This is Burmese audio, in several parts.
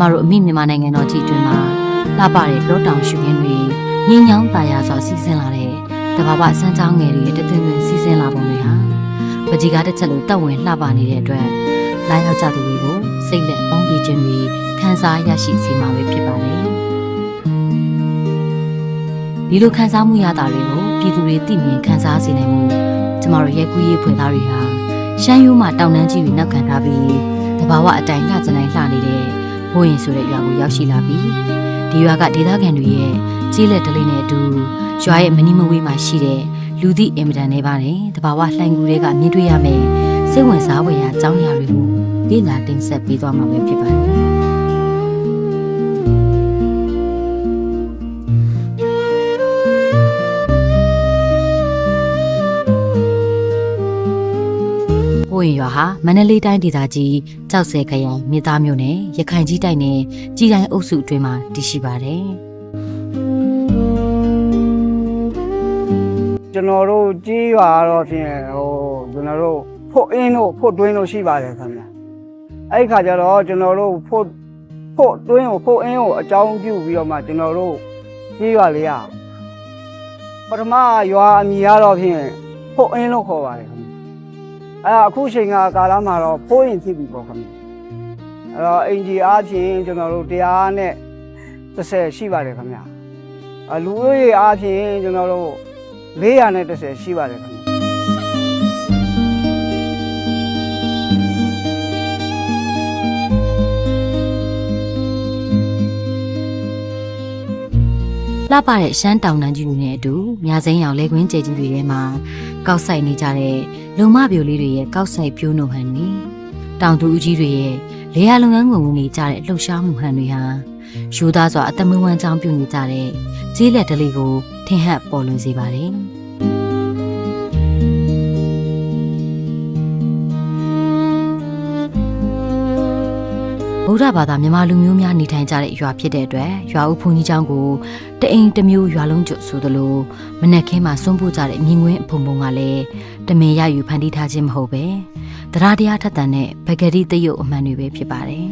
မတို့အမိမြန်မာနိုင်ငံတော်ကြီးအတွင်းမှာလှပတဲ့တောတောင်ရှုခင်းတွေငင်းညောင်းတာယာစွာစီးဆင်းလာတဲ့တဘာဝစမ်းချောင်းငယ်တွေရဲ့တသွင်သွင်စီးဆင်းလာပုံတွေဟာပကြီးကားတစ်ချက်လိုတက်ဝင်လှပနေတဲ့အတွက်လာရောက်ကြသူတွေကိုစိတ်လက်ပေါင်းပြခြင်းတွေခံစားရရှိစေမှာပဲဖြစ်ပါတယ်ဒီလိုခံစားမှုရတာတွေကိုပြည်သူတွေသိမြင်ခံစားစေနိုင်မှုကျမတို့ရဲ့ကူးရေးဖွယ်သားတွေဟာရှမ်းရိုးမှာတောင်တန်းကြီးတွေနောက်ခံထားပြီးတဘာဝအတိုင်းလှကြနိုင်လှနေတဲ့ ဘိုးရင်ဆိုတဲ့ရွာကိုရောက်ရှိလာပြီးဒီရွာကဒေသခံတွေရဲ့ကြီးလက်တလေးနဲ့အတူရွာရဲ့မနီမဝေးမှာရှိတဲ့လူသည့်အင်မတန်နေပါတယ်တဘာဝလှိုင်ကူတွေကမြင်တွေ့ရမယ်စိတ်ဝင်စားဖွယ်ရာအကြောင်းအရာတွေကိုလေ့လာတင်ဆက်ပေးသွားမှာပဲဖြစ်ပါတယ် ဘိုးရင်ရွာဟာမန္တလေးတိုင်းဒေသကြီးကြောက်စဲခရိုင်မြေသားမြို့နယ်ရခိုင်ကြီးတိုက်နယ်ကြီးတိုင်းအုပ်စုအတွင်းမှာတည်ရှိပါတယ်။ကျွန်တော်တို့ကြီးရွာတော့ဖြင့်ဟိုကျွန်တော်တို့ဖို့အင်းတို့ဖို့တွင်းတို့ရှိပါတယ်ခင်ဗျအဲ့ဒီခါကျတော့ကျွန်တော်တို့ဖို့ဖို့တွင်းကိုဖို့အင်းကိုအကြောင်းပြုပြီးတော့မှကျွန်တော်တို့ကြီးရွာလေးရပထမရွာအမည်ကတော့ဖြင့်ဖို့အင်းလို့ခေါ်ပါတယ်ခင်ဗျ အဲ့ဒါအခုချိန်ကကာလမှာတော့ဖိုးရင်ဖြစ်ပြီပေါ့ခင်ဗျအဲ့တော့အင်ဂျီအားဖြင့်ကျွန်တော်တို့တရားနဲ့30ရှိပါတယ်ခင်ဗျအလူဦးရေအားဖြင့်ကျွန်တော်တို့430ရှိပါတယ်ခင်ဗျ လှပတဲ့ရှမ်းတောင်တန်းကြီးတွေနဲ့အတူမြစိမ်းရောင်လဲခွင်းကျဲကြီးတွေထဲမှာကောက်ဆိုင်နေကြတဲ့လုံမပြိုလေးတွေရဲ့ကောက်ဆိုင်ပြိုးနှုတ်ဟန်တွေတောင်သူဦးကြီးတွေရဲ့လေယာလုပ်ငန်းဝင်ဝင်နေကြတဲ့လှုပ်ရှားမှုဟန်တွေဟာယူသားစွာအသက်မွေးဝမ်းကြောင်းပြုနေကြတဲ့ကျေးလက်တလေးကိုထင်ဟပ်ပေါ်လွင်စေပါတယ် ဗုဒ္ဓဘာသာမြန်မာလူမျိုးများနေထိုင်ကြတဲ့ရွာဖြစ်တဲ့အတွက်ရွာဦးဘုန်းကြီးကျောင်းကိုတအိမ်တစ်မျိုးရွာလုံးကျွတ်ဆိုသလိုမနက်ခင်းမှာစွန့်ပို့ကြတဲ့မြင်ကွင်းအဖုံဖုံကလည်းတမင်ရယူဖန်တီးထားခြင်းမဟုတ်ပဲတရားတရားထက်သန်တဲ့ဗဂရီတရုတ်အမှန်တွေပဲဖြစ်ပါတယ်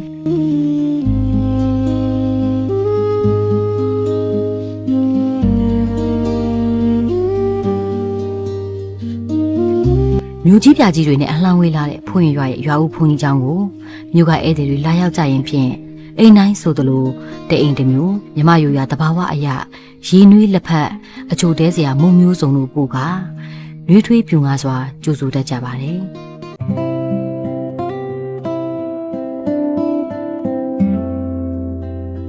မြို့ကြီးပြကြီးတွေနဲ့အလှမ်းဝေးလာတဲ့ဖွင့်ရွာရဲ့ရွာဦးဘုန်းကြီးကျောင်းကိုမြို့ကဧည့်သည်တွေလာရောက်ကြရင်ဖြင့်အိမ်တိုင်းဆိုသလိုတအိမ်တစ်မျိုးမြမယူရတဘာဝအရာရေနွေးလက်ဖက်အချိုတဲစရာမုံမျိုးစုံတို့ပို့ကနှွေးထွေးပြူငါစွာကြိုဆိုတတ်ကြပါတယ်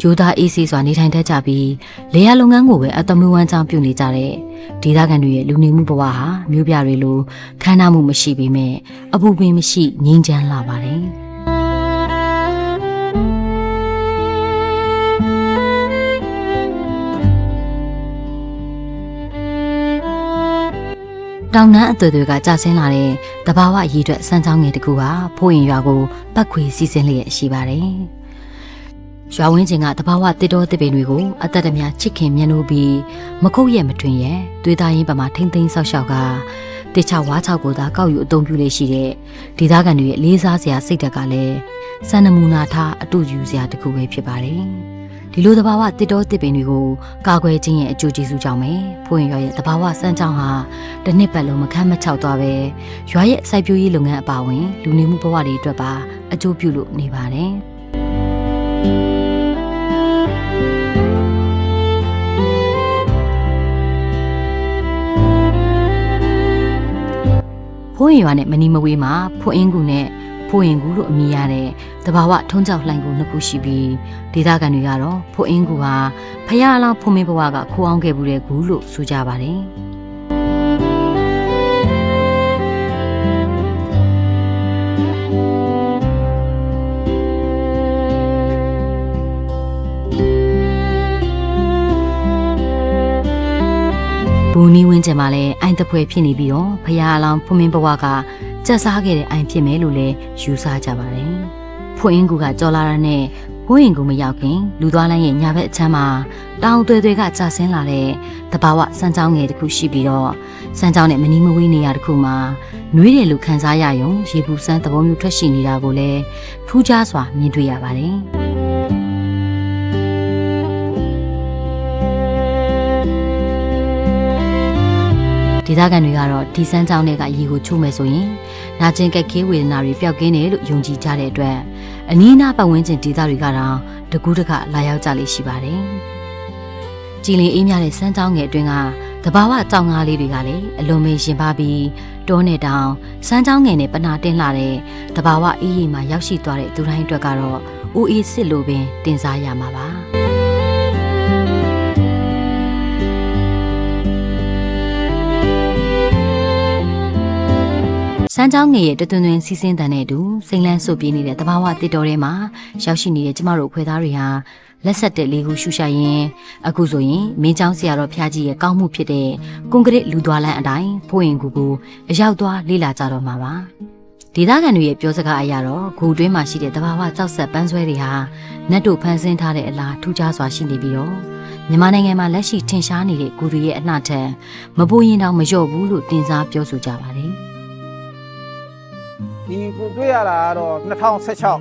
ကျိုးသားအေးဆေးစွာနေထိုင်တတ်ကြပြီးလေယာလုပ်ငန်းကိုပဲအသမဝမ်းချောင်းပြုနေကြတဲ့ဒေသခံတွေရဲ့လူနေမှုဘဝဟာမျိုးပြတွေလိုခမ်းနားမှုမရှိပေမဲ့အပူပင်မရှိငြိမ်းချမ်းလာပါတယ်တောင်နှန်းအသွေတွေကကြာဆင်းလာတဲ့တဘာဝရည်အတွက်စမ်းချောင်းငယ်တစ်ခုဟာဖိုးရင်ရွာကိုပတ်ခွေစီစဉ်လျက်ရှိပါတယ်။ ရွာဝင်းချင်းကတဘာဝတစ်တော်တစ်ပင်တွေကိုအသက်တများချစ်ခင်မြတ်လို့ပြီးမခုတ်ရဲ့မထွင်ရဲ့သွေးသားရင်းပမာထိမ့်သိမ်းဆောက်ရှောက်ကတေချာဝါချောက်ကိုသာကောက်ယူအုံပြုလေးရှိတဲ့ဒေသခံတွေရဲ့လေးစားစရာစိတ်ဓာတ်ကလည်းစံနမူနာထားအတူယူစရာတစ်ခုပဲဖြစ်ပါတယ်။ဒီလိုတဘာဝတစ်တော်တစ်ပင်တွေကိုကာကွယ်ခြင်းရဲ့အကျိုးကျေးဇူးကြောင့်ပဲဖိုးရင်ရွာရဲ့တဘာဝစမ်းချောင်းဟာတစ်နှစ်ပတ်လုံးမခမ်းမချောက်သွားပဲရွာရဲ့စိုက်ပျိုးရေးလုပ်ငန်းအပါအဝင်လူနေမှုဘဝတွေအတွက်ပါအကျိုးပြုလို့နေပါတယ် ဖိုးရင်ရွာနဲ့မနီမဝေးမှာဖိုးအင်းကူနဲ့ဖိုးရင်ကူလို့အမည်ရတဲ့တဘာဝထုံးကြောက်လှိုင်ကူနှစ်ခုရှိပြီးဒေသခံတွေကတော့ဖိုးအင်းကူဟာဖယားအလောင်းဖိုးမင်းဘဝကခိုးအောင်ခဲ့မှုတဲ့ကူလို့ဆိုကြပါတယ် ဘူနီဝင်းကျင်မှာလည်းအိုင်တပွဲဖြစ်နေပြီးတော့ဖယားအလောင်းဖိုးမင်းဘဝကကြက်စားခဲ့တဲ့အိုင်ဖြစ်မယ်လို့လည်းယူဆကြပါတယ်။ဖွင့်အင်းကူကကြော်လာတာနဲ့ဘိုးရင်ကူမရောက်ခင်လူသွားလိုင်းရဲ့ညာဘက်အချမ်းမှာတောင်သွဲသွဲကကြာဆင်းလာတဲ့တဘာဝစမ်းချောင်းငယ်တစ်ခုရှိပြီးတော့စမ်းချောင်းနဲ့မနီမဝေးနေရာတစ်ခုမှာနှွေးတယ်လို့ခံစားရယုံရေဘူးစမ်းသဘောမျိုးထွက်ရှိနေတာကိုလည်းထူးခြားစွာမြင်တွေ့ရပါတယ်။ ဒေသခံတွေကတော့ဒီစမ်းကြောင်းတွေကရေကိုချိုးမယ်ဆိုရင်နာကျင်ကက်ခဲဝေဒနာတွေပျောက်ကင်းတယ်လို့ယုံကြည်ကြတဲ့အတွက်အနီးအနားပတ်ဝန်းကျင်ဒေသတွေကတော့တကူးတကလာရောက်ကြလိမ့်ရှိပါတယ်။ကြည်လင်အေးမြတဲ့စမ်းကြောင်းငယ်အတွင်းကတဘာဝကြောင်ငါးလေးတွေကလည်းအလွန်မေရင်ပါပြီးတောနဲ့တောင်စမ်းကြောင်းငယ်နဲ့ပနာတင်းလာတဲ့တဘာဝအေးရီမှာရောက်ရှိသွားတဲ့သူတိုင်းအတွက်ကတော့ဦးအေးစစ်လိုပင်တင်စားရမှာပါ။ မ်းချောင်းငယ်ရဲ့တသွင်သွင်စီးစင်းတန်တဲ့အတူစိမ့်လန်းဆုပ်ပြေးနေတဲ့တဘာဝတစ်တော်ထဲမှာရောက်ရှိနေတဲ့ကျမတို့ခွဲသားတွေဟာလက်ဆက်တဲ့လေးခုရှူရှာရင်အခုဆိုရင်မင်းချောင်းဆရာတော်ဖျားကြီးရဲ့ကောင်းမှုဖြစ်တဲ့ကွန်ကရစ်လူသွားလန်းအတိုင်းဖိုးရင်ကူကူအရောက်သွားလေ့လာကြတော့မှာပါဒေသခံတွေရဲ့ပြောစကားအရတော့ဂူတွင်းမှာရှိတဲ့တဘာဝကြောက်ဆက်ပန်းဆွဲတွေဟာနတ်တို့ဖန်ဆင်းထားတဲ့အလားထူးခြားစွာရှိနေပြီးတော့မြန်မာနိုင်ငံမှာလက်ရှိထင်ရှားနေတဲ့ဂူတွေရဲ့အနှထက်မပူရင်တောင်မလျော့ဘူးလို့တင်စားပြောဆိုကြပါတယ် ဒီကိုတွေ့ရတာကတော့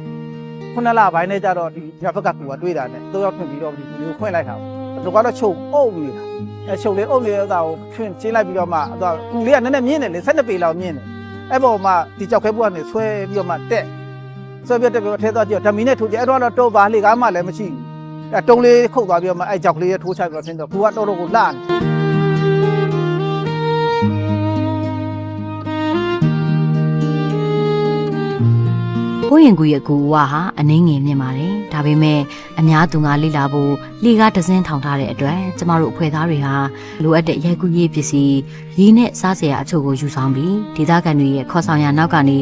2016ခုနလပိုင်းနဲ့ကြတော့ဒီရဘက်ကကူကတွေ့တာနဲ့တော့ရောက်ထွင်ပြီးတော့ဒီကိုခွင့်လိုက်တာပေါ့တော့ကတော့ချုပ်အုပ်နေတာအဲချုပ်လေးအုပ်လေးတော့ထွင်ချင်းလိုက်ပြီးတော့မှတော့ကူလေးကနည်းနည်းမြင့်တယ်လေ12ပေလောက်မြင့်တယ်အဲ့ပေါ်မှာဒီကြောက်ခဲဘုကနေဆွဲပြီးတော့မှတက်ဆွဲပြတက်ပြီးတော့ထဲသွားကြည့်ဓမီနဲ့ထိုးကြအဲ့တော့တော့ပါလေကားမှလည်းမရှိဘူးအဲတုံးလေးခုတ်သွားပြီးတော့မှအဲ့ကြောက်လေးထိုးချပြီးတော့ဆင်းတော့ကူကတော့တော့ကိုလှနေ ကိုရင်ကူရဲ့ကူဝါဟာအနှင်းငယ်မြင်ပါတယ်။ဒါပေမဲ့အများသူငါလိလာဖို့လေကားဒဇင်းထောင်ထားတဲ့အတွက်ကျမတို့အဖွဲ့သားတွေဟာလိုအပ်တဲ့ရိုက်ကူးရေးပစ္စည်းရင်းနဲ့စားစရာအချို့ကိုယူဆောင်ပြီးဒေသခံတွေရဲ့ခေါ်ဆောင်ရာနောက်ကနေ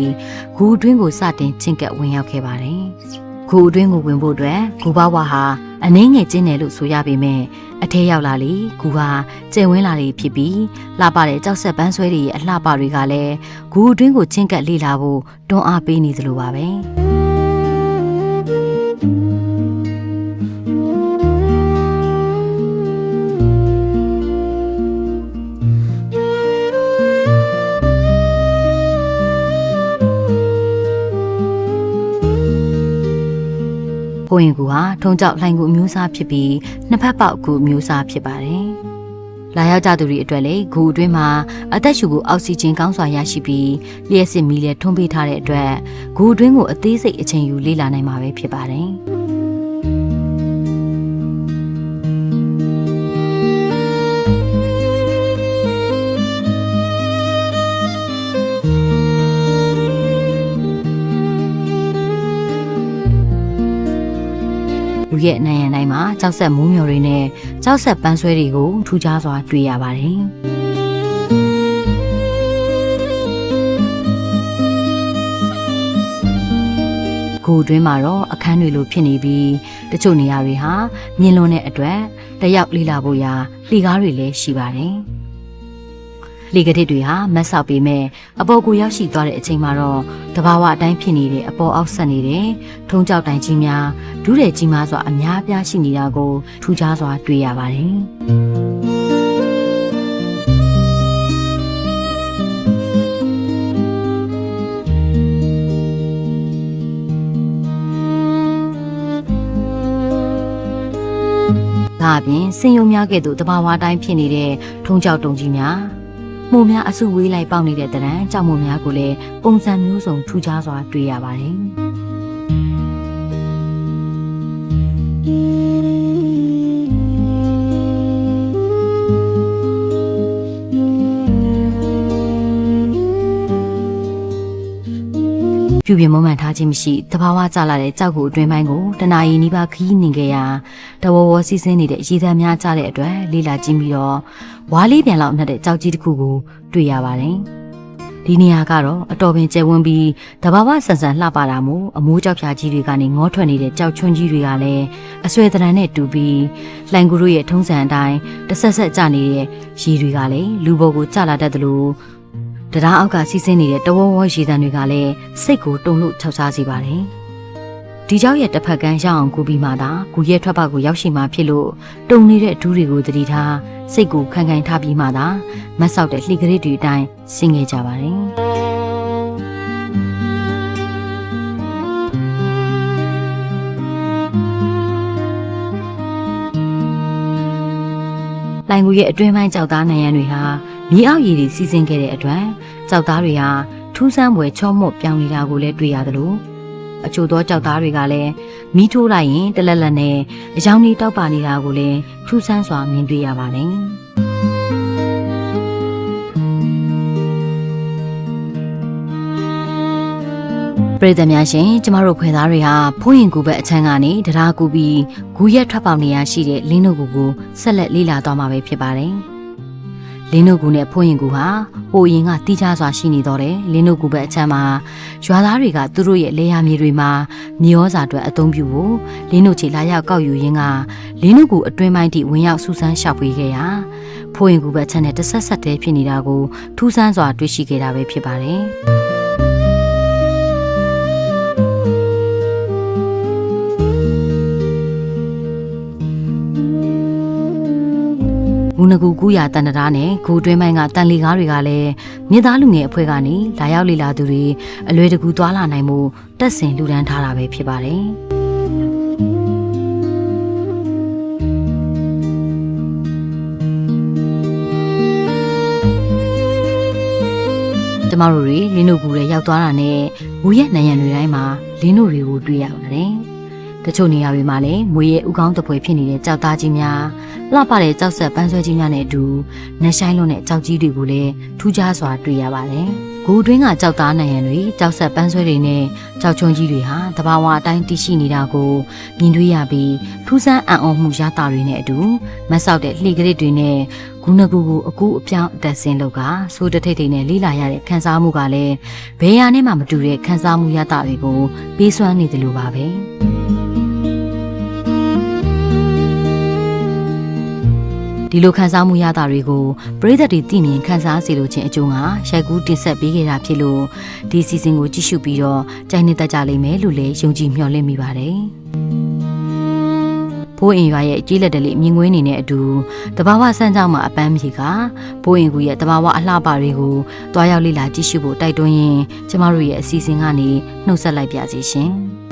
ဂူအတွင်းကိုစတင်ချင်းကပ်ဝင်ရောက်ခဲ့ပါတယ်။ ဂူအတွင်းကိုဝင်ဖို့အတွက်ဂူဘဝဟာအနှင်းငယ်ကျင်းတယ်လို့ဆိုရပေမဲ့အထဲရောက်လာလေဂူဟာကျယ်ဝန်းလာလေဖြစ်ပြီးလှပတဲ့ကြောက်ဆက်ပန်းဆွဲတွေရဲ့အလှပတွေကလည်းဂူအတွင်းကိုချင်းကပ်လေလာဖို့တွန်းအားပေးနေသလိုပါပဲ။ ဖိုးရင်ကူဟာထုံကြောက်လှိုင်ကူအမျိုးအစားဖြစ်ပြီးနှစ်ဖက်ပေါက်ကူအမျိုးအစားဖြစ်ပါတယ်။လာရောက်ကြသူတွေအတွက်လည်းဂူအတွင်းမှာအသက်ရှူဖို့အောက်ဆီဂျင်ကောင်းစွာရရှိပြီးလျှက်စစ်မီလည်းထွန်းပေးထားတဲ့အတွက်ဂူအတွင်းကိုအသေးစိတ်အချိန်ယူလေ့လာနိုင်မှာပဲဖြစ်ပါတယ်။ ရဲ့နိုင်ရန်တိုင်းမှာကြောက်ဆက်မိုးမျော်တွေနဲ့ကြောက်ဆက်ပန်းဆွဲတွေကိုထူးခြားစွာတွေ့ရပါတယ်။ကိုယ်တွင်းမှာတော့အခန်းတွေလိုဖြစ်နေပြီးတချို့နေရာတွေဟာမြင်လွန်တဲ့အတွက်တယောက်လေးလာဖို့ရာလှီကားတွေလည်းရှိပါတယ်။ လေကတစ်တွေဟာမတ်ဆောက်ပေမဲ့အပေါ်ကိုရောက်ရှိသွားတဲ့အချိန်မှာတော့တဘာဝအတိုင်းဖြစ်နေတဲ့အပေါ်အောက်ဆက်နေတဲ့ထုံးကြောက်တိုင်ကြီးများဒုတဲ့ကြီးမားစွာအများအပြားရှိနေတာကိုထူးခြားစွာတွေ့ရပါတယ်။ဒါအပြင်စင်ယုံများကဲ့သို့တဘာဝအတိုင်းဖြစ်နေတဲ့ထုံးကြောက်တုံကြီးများ မှုများအစုဝေးလိုက်ပေါက်နေတဲ့တရံကြောက်မှုများကိုလည်းပုံစံမျိုးစုံထူးခြားစွာတွေ့ရပါတယ်။ ပြုပြင်မွမ်းမံထားခြင်းမရှိတဘာဝကြလာတဲ့ကြောက်ကိုအတွင်းပိုင်းကိုတနာရီနီးပါးခီးနေခဲ့ရာတဝဝစီးဆင်းနေတဲ့ရေသံများကြတဲ့အတွက်လေးလာကြည့်ပြီးတော့ဝါးလေးပြန်လောက်နှက်တဲ့ကြောက်ကြီးတစ်ခုကိုတွေ့ရပါတယ်။ဒီနေရာကတော့အတော်ပင်ကျယ်ဝန်းပြီးတဘာဝဆန်ဆန်လှပတာမို့အမိုးကြောက်ဖြာကြီးတွေကနေငေါထွက်နေတဲ့ကြောက်ချွန်းကြီးတွေကလည်းအဆွဲတရံနဲ့တူပြီးလှိုင်ကူတို့ရဲ့ထုံးစံအတိုင်းတစ်ဆက်ဆက်ကျနေတဲ့ရေတွေကလည်းလူဘုံကိုကျလာတတ်တယ်လို့ တရားအောက်ကစီးဆင်းနေတဲ့တဝဝရေတံတွေကလည်းစိတ်ကိုတုန်လို့ခြောက်ခြားစေပါတယ်။ဒီเจ้าရဲ့တစ်ဖက်ကန်းရအောင်ကူပြီးမှသာဂူရဲ့ထွက်ပေါက်ကိုရောက်ရှိမှဖြစ်လို့တုန်နေတဲ့ဒူးတွေကိုတတိထားစိတ်ကိုခံခံထားပြီးမှသာမတ်ဆောက်တဲ့လှီကလေးတွေအတိုင်းဆင်းခဲ့ကြပါတယ်။လိုင်ကူရဲ့အတွင်းပိုင်းကြောက်သားနိုင်ရန်တွေဟာ မြမြေအောက်ရည်တွေစီးဆင်းခဲ့တဲ့အတွက်ကြောက်သားတွေဟာထူးဆန်းပွဲချော့မော့ပြောင်းနေတာကိုလည်းတွေ့ရသလိုအချို့သောကြောက်သားတွေကလည်းမီးထိုးလိုက်ရင်တလက်လက်နဲ့အယောင်လေးတောက်ပါနေတာကိုလည်းထူးဆန်းစွာမြင်တွေ့ရပါတယ်။ပရိသတ်များရှင်ကျမတို့ဖွယ်သားတွေဟာဖိုးရင်ကူဘက်အချမ်းကနေတရားကူပြီးဂူရက်ထွက်ပေါက်နေရရှိတဲ့လင်းတို့ကူကိုဆက်လက်လေ့လာသွားမှာပဲဖြစ်ပါတယ်။ လင်းတို့ကူနဲ့ဖိုးရင်ကူဟာဟိုရင်ကတီးခြားစွာရှိနေတော့တယ်လင်းတို့ကူဘက်အချမ်းမှာရွာသားတွေကသူတို့ရဲ့လေယာမြေတွေမှာမြေဩဇာအတွက်အသုံးပြုဖို့လင်းတို့ချီလာရောက်ကောက်ယူရင်းကလင်းတို့ကူအတွင်းပိုင်းထိဝင်ရောက်ဆူဆန်းရှာဖွေခဲ့ရာဖိုးရင်ကူဘက်အချမ်းနဲ့တဆက်ဆက်တည်းဖြစ်နေတာကိုထူးဆန်းစွာတွေ့ရှိခဲ့တာပဲဖြစ်ပါတယ်။ ငူနကူကူရတန်တရာနဲ့ဂူတွင်းပိုင်းကတန်လီကားတွေကလည်းမြေသားလူငယ်အဖွဲ့ကနေလာရောက်လေလာသူတွေအလွယ်တကူသွားလာနိုင်မှုတက်ဆင်လူဒန်းထားတာပဲဖြစ်ပါတယ်ကျမတို့တွေလင်းတို့ကူတွေရောက်သွားတာနဲ့ငူရဲ့နံရံတွေတိုင်းမှာလင်းတို့တွေကိုတွေ့ရပါတယ်။ တချို့နေရာတွေမှာလည်းမွေရဲ့ဥကောင်းတပွဲဖြစ်နေတဲ့ကြောက်သားကြီးများလှပတဲ့ကြောက်ဆက်ပန်းဆွဲကြီးများနဲ့အတူနှဆိုင်လွန်တဲ့ကြောက်ကြီးတွေကိုလည်းထူးခြားစွာတွေ့ရပါတယ်။ဂူတွင်းကကြောက်သားနံရံတွေကြောက်ဆက်ပန်းဆွဲတွေနဲ့ကြောက်ချုံကြီးတွေဟာတဘာဝအတိုင်းတည်ရှိနေတာကိုမြင်တွေ့ရပြီးထူးဆန်းအံ့ဩမှုရတာတွေနဲ့အတူမတ်ဆောက်တဲ့လှေကလေးတွေနဲ့ဂူနကူကိုအကူအပြောင်းအတက်ဆင်းလောက်ကစိုးတထိတ်ထိတ်နဲ့လိလာရတဲ့ခံစားမှုကလည်းဘယ်ဟာနဲ့မှမတူတဲ့ခံစားမှုရတာတွေကိုပေးစွမ်းနေတယ်လို့ပါပဲ။ ဒီလိုခန်းစားမှုရတာတွေကိုပရိသတ်တွေသိမြင်ခန်းစားစေလိုခြင်းအကျိုးငါရိုက်ကူးတင်ဆက်ပေးခဲ့တာဖြစ်လို့ဒီစီစဉ်ကိုကြည့်ရှုပြီးတော့ကြိုက်နေတတ်ကြလိမ့်မယ်လို့လည်းယုံကြည်မျှော်လင့်မိပါတယ်။ဘိုးအင်ရွာရဲ့အကြီးလက်တလေးမြင်ကွင်းနေတဲ့အတူတဘာဝစမ်းကြောင်းမှာအပန်းမြေကဘိုးအင်ကူရဲ့တဘာဝအလှပတွေကိုတွားရောက်လေ့လာကြည့်ရှုဖို့တိုက်တွန်းရင်းကျမတို့ရဲ့အစီအစဉ်ကနေနှုတ်ဆက်လိုက်ပါစီရှင်။